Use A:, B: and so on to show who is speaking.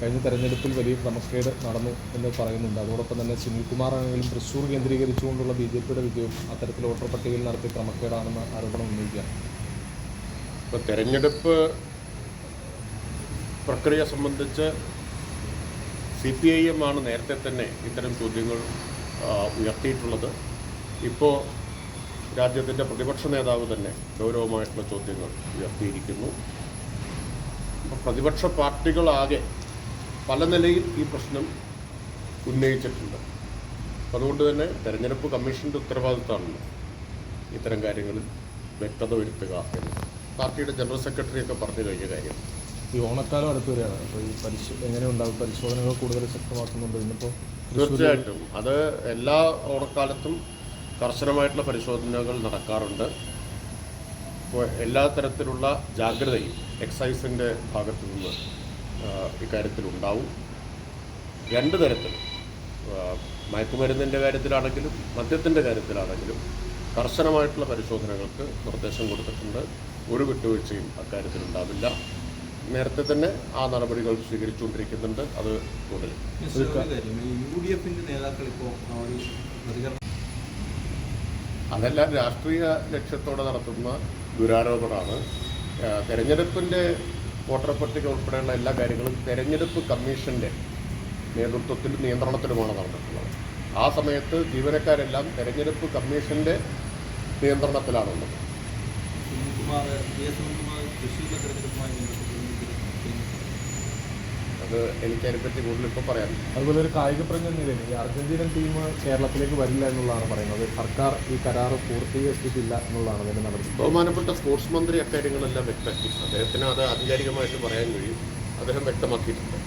A: കഴിഞ്ഞ തെരഞ്ഞെടുപ്പിൽ വലിയ ക്രമക്കേട് നടന്നു എന്ന് പറയുന്നുണ്ട്. അതോടൊപ്പം തന്നെ സുനിൽകുമാർ ആണെങ്കിലും തൃശ്ശൂർ കേന്ദ്രീകരിച്ചുകൊണ്ടുള്ള ബി ജെ പിയുടെ വിജയം അത്തരത്തിൽ വോട്ടർ പട്ടികയിൽ നടത്തിയ ക്രമക്കേടാണെന്ന് ആരോപണം ഉന്നയിക്കുകയാണ്.
B: ഇപ്പോൾ തെരഞ്ഞെടുപ്പ് പ്രക്രിയ സംബന്ധിച്ച് സി പി ഐ എം ആണ് നേരത്തെ തന്നെ ഇത്തരം ചോദ്യങ്ങൾ ഉയർത്തിയിട്ടുള്ളത്. ഇപ്പോൾ രാജ്യത്തിന്റെ പ്രതിപക്ഷ നേതാവ് തന്നെ ഗൗരവമായിട്ടുള്ള ചോദ്യങ്ങൾ ഉയർത്തിയിരിക്കുന്നു. പ്രതിപക്ഷ പാർട്ടികളാകെ പല നിലയിൽ ഈ പ്രശ്നം ഉന്നയിച്ചിട്ടുണ്ട്. അതുകൊണ്ട് തന്നെ തെരഞ്ഞെടുപ്പ് കമ്മീഷന്റെ ഉത്തരവാദിത്തമാണല്ലോ ഇത്തരം കാര്യങ്ങളിൽ വ്യക്തത വരുത്തുക എന്ന് പാർട്ടിയുടെ ജനറൽ സെക്രട്ടറി ഒക്കെ പറഞ്ഞു കഴിഞ്ഞ കാര്യം.
A: ഈ ഓണക്കാലം അടുത്ത് വരികയാണ് അപ്പോൾ ഈ പരിശോ എങ്ങനെയുണ്ടാകും പരിശോധനകൾ കൂടുതൽ ശക്തമാക്കുന്നുണ്ട്? ഇന്നിപ്പോൾ
B: തീർച്ചയായിട്ടും. അത് എല്ലാ ഓണക്കാലത്തും കർശനമായിട്ടുള്ള പരിശോധനകൾ നടക്കാറുണ്ട്. അപ്പോൾ എല്ലാ തരത്തിലുള്ള ജാഗ്രതയും എക്സൈസിന്റെ ഭാഗത്തു നിന്ന് ഇക്കാര്യത്തിലുണ്ടാവും. രണ്ട് തരത്തിൽ. മയക്കുമരുന്നിന്റെ കാര്യത്തിലാണെങ്കിലും മദ്യത്തിന്റെ കാര്യത്തിലാണെങ്കിലും കർശനമായിട്ടുള്ള പരിശോധനകൾക്ക് നിർദ്ദേശം കൊടുത്തിട്ടുണ്ട്. ഒരു വിട്ടുവീഴ്ചയും അക്കാര്യത്തിലുണ്ടാവില്ല. നേരത്തെ തന്നെ ആ നടപടികൾ സ്വീകരിച്ചുകൊണ്ടിരിക്കുന്നുണ്ട്. അത് തുടരും അതെല്ലാം രാഷ്ട്രീയ ലക്ഷ്യത്തോടെ നടത്തുന്ന ദുരാരോപണമാണ്. തെരഞ്ഞെടുപ്പിന്റെ വോട്ടർ പട്ടിക ഉൾപ്പെടെയുള്ള എല്ലാ കാര്യങ്ങളും തെരഞ്ഞെടുപ്പ് കമ്മീഷന്റെ നേതൃത്വത്തിൽ നിയന്ത്രണത്തിലുമാണ് നടന്നിട്ടുള്ളത്. ആ സമയത്ത് ജീവനക്കാരെല്ലാം തെരഞ്ഞെടുപ്പ് കമ്മീഷന്റെ നിയന്ത്രണത്തിലാണുള്ളത്.
C: സുനിൽകുമാർ
B: അത് എനിക്ക് അതിനെപ്പറ്റി കൂടുതൽ ഇപ്പോൾ പറയാം
A: അതുപോലെ ഒരു കായിക പ്രജ്ഞ നിലയിൽ ഈ അർജന്റീനൻ ടീം കേരളത്തിലേക്ക് വരില്ല എന്നുള്ളതാണ് പറയുന്നത്. സർക്കാർ ഈ കരാർ പൂർത്തീകരിച്ചിട്ടില്ല എന്നുള്ളതാണ് അതിന്റെ നടപടി.
B: ബഹുമാനപ്പെട്ട സ്പോർട്സ് മന്ത്രി അക്കാര്യങ്ങളെല്ലാം വ്യക്തമാക്കി. അദ്ദേഹത്തിന് അത് ആധികാരികമായിട്ട് പറയാൻ കഴിയും. അദ്ദേഹം വ്യക്തമാക്കിയിട്ടുണ്ട്.